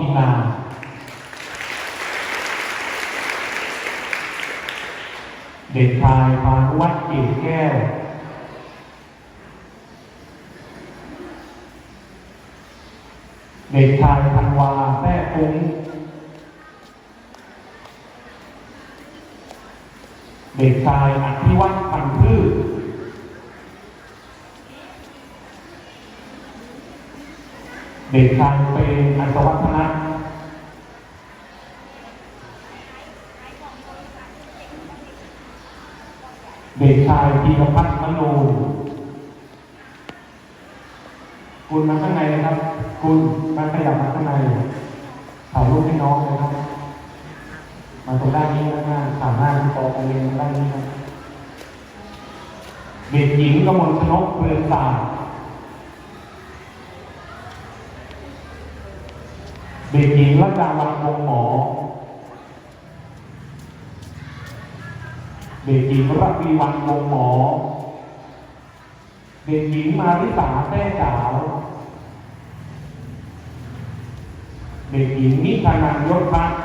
ทีมงาเด็กชายพานุวัฒน์เกแก้ว เด็กชายธันวาแท้ฟุ้งเด็กชายอภิวัตพันธุ์พืช เด็กชายเป็นอัศวัฒนะเด็กชายพีรพัฒน์มนูนคุณมาข้างในนะครับ คุณมาขยับมาข้างในถ่ายรูปให้น้องเลยครับ มาตรงด้านนี้นะหน้าสามหน้าที่โตกันเรียนด้านนี้ครับเด็กหญิงกมลชนกเรือนศาสตร์ เด็กหญิงรัตดาวันวงหมอ เด็กหญิงรัตีวันวงหมอ เด็กหญิงมาริสาแท้ดาว เด็กหญิงนิพนันยศพัฒน์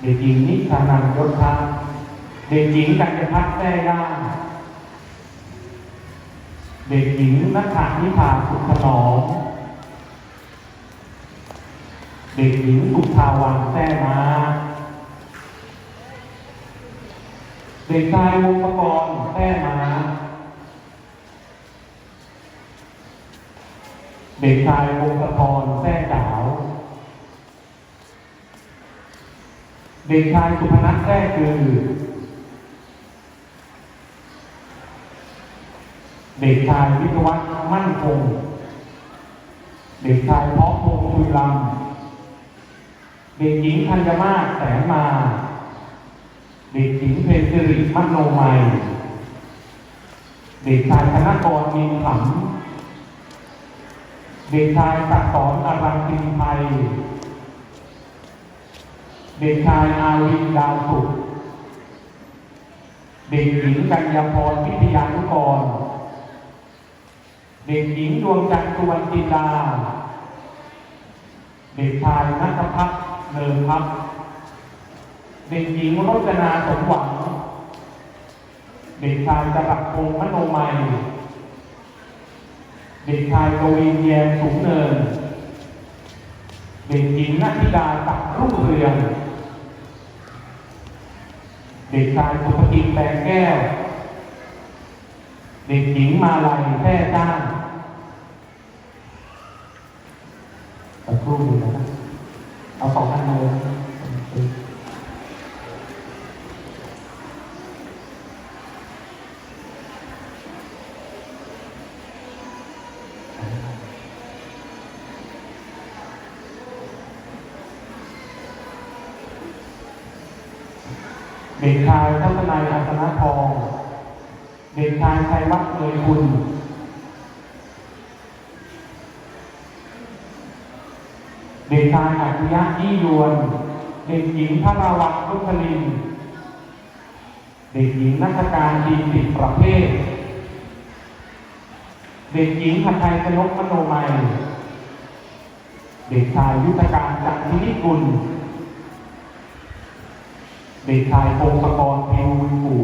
เด็กหญิงนิชานันยศพัฒน์เด็กหญิงกัญญพัฒน์แท้ย่าเด็กหญิงนักขานิพาสุขนอมเด็กหญิงสุภาวันแท้มาเด็กชายวงประกรณ์แท้มาเด็กชายวงศธรแท้จ๋า เด็กชายสุพนัทแท้คือ เด็กชายวิทยวัฒน์มั่นคง เด็กชายเพาะพงษ์ชุยลำเด็กหญิงธัญมาศแสนมา เด็กหญิงเพญสิริมโนมัย เด็กชายธนกรมีขำเด็กชายศักดิ์สอนอรังสินไทย เด็กชายอาวินดาวสุขเด็กหญิงกัญญาพรวิทยานุกร เด็กหญิงดวงจันทร์สุวรรณจินดา เด็กชายนัทพัฒน์เนินพับเด็กหญิงรจนาสมหวัง เด็กชายจรัสพงษ์มโนมัย เด็กชายกวินแยมสูงเนิน เด็กหญิงนัทธิดาตักรุ่งเรือง เด็กชายสุภกิจแปลงแก้ว เด็กหญิงมาลัยแท้จ้างสักครู่นะครับเอาสองท่านมาเลย เด็กชายทัศนัยอัศนทอง เด็กชายชัยวัฒน์เอยคุณ เด็กชายอัจฉริยะยี่ยวน เด็กหญิงพระราวัตพุทธลิน เด็กหญิงนักการดีสิบประเภท เด็กหญิงหัตไทยชนกมโนมัย เด็กชายยุทธการจันทินิกุล เด็กชายพงศกรพิวบุญปู่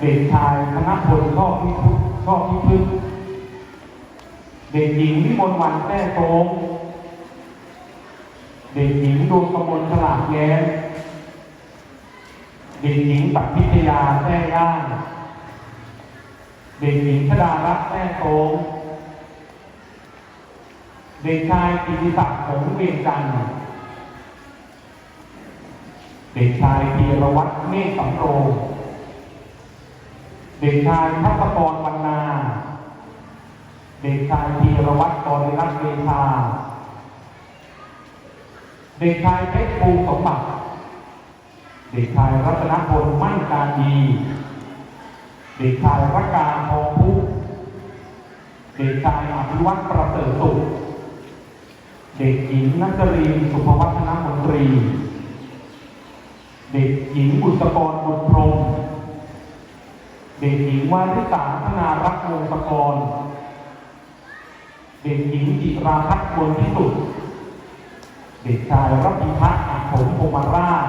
เด็กชายธนพลชอบพิพุชอบพิพึกเด็กหญิงวิมลวันแท้โตงเด็กหญิงดวงกมลฉลาดแย้มเด็กหญิงปัพิทยาแท้ย่างเด็กหญิงชดารัตน์แท้โตงเด็กชายกิติศักดิ์หงเวียงจันทร์ เด็กชายธีรวัตรเมฆสำโรงเด็กชายพัฒกรวรรณา เด็กชายธีรวัตรกรรัตน์เวชาเด็กชายเพชรภูมิสมบัติ เด็กชายรัตนพลมั่นการดี เด็กชายรักการทองพุกเด็กชายอภิวัตรประเสริฐสุข เด็กหญิงนัชรีสุภวัฒนมนตรี เด็กหญิงบุษกรบุญพรมเด็กหญิงวาริสาธนารักวงศกร เด็กหญิงจิราพัฒน์วรพิสุทธิ์เด็กชายรับพิพัฒน์อาจผมพงมาราช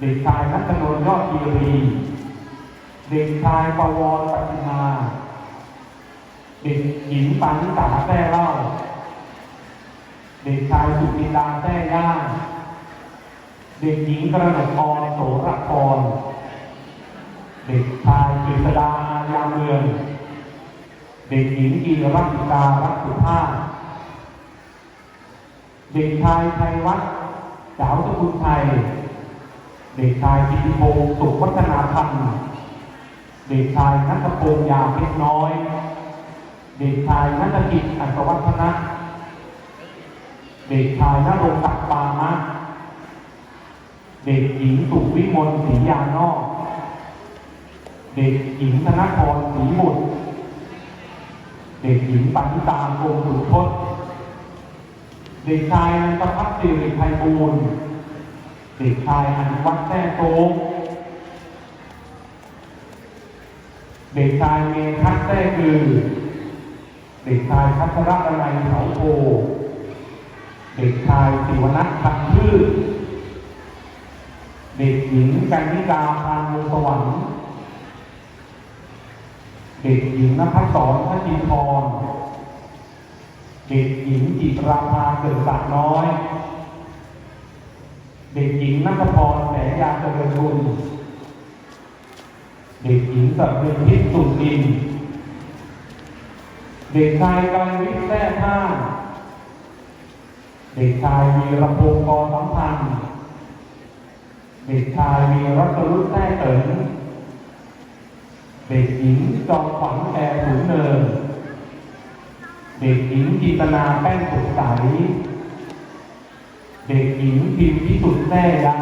เด็กชายนัทนนท์ยอดคีรี เด็กชายปวรปฏิมา เด็กหญิงปานิสาแท้เล่า เด็กชายสุปินดาแท้ย่าง เด็กหญิงกระหนกอรโสรพรเด็กชายกฤษดาอายาเมือง เด็กหญิงกีรัติการักสุภาพ เด็กชายไทยวัฒน์สาวสกุลไทย เด็กชายกิติพงศ์สุขวัฒนาพันธ์เด็กชายนัทพงศ์ยาเพชรน้อย เด็กชายนัทกิจอัศวัฒนะ เด็กชายนรงศักดิ์ปามะ เด็กหญิงสุวิมลศรียานอก เด็กหญิงธนพรศรีบุตร เด็กหญิงปณิตาโกงสุทศเด็กชายนันทพัฒน์สิริไพบูลเด็กชายอนุวัฒน์แท้โตเด็กชายเมทัศแท้คือ เด็กชายพัชรดนัยเสาโพเด็กชายศิวนัทคันพืช เด็กหญิงกันนิกาพานวงสวรรค์เด็กหญิงนภัสสรพจินทรเด็กหญิงจิตราภาเกิดสักน้อย เด็กหญิงนัทพรแสงยาเจริญบุญเด็กหญิงสัตย์ทิพย์สุดิน เด็กชายกายวิทย์แท้ท่าเด็กชายวีรพงศ์กรสัมพันธ์ เด็กชายวีรัตรุแท้เต๋งเด็กหญิงจอมขวัญแอร์สูงเนิน เด็กหญิงจิตนาแป้นสดใส เด็กหญิงพิมพิสุทธิ์แท้ยา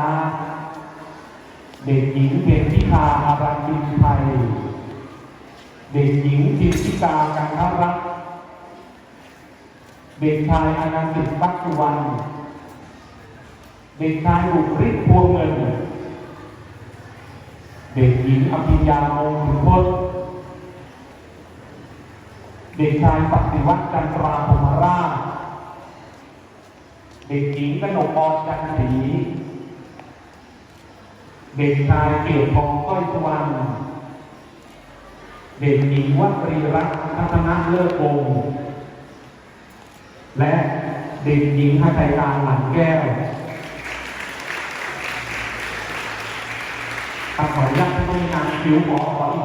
เด็กหญิงเพ็ญพิคาอารันบินไทย เด็กหญิงพิมพิกากันทรัก เด็กชายอนันติปักสุวรรณ เด็กชายบุตริศพวงเงิน เด็กหญิงอภิญญามงขุนพจน์เด็กชายปฏิวัติจันทราพมราชเด็กหญิงกนกอรจันทรีเด็กชายเกี่ยวทองก้อยสวรรณเด็กหญิงวัตรีรัตน์พัฒนาเลิศวงและเด็กหญิงฮัตยารหลังแก้ว ขออนุญาต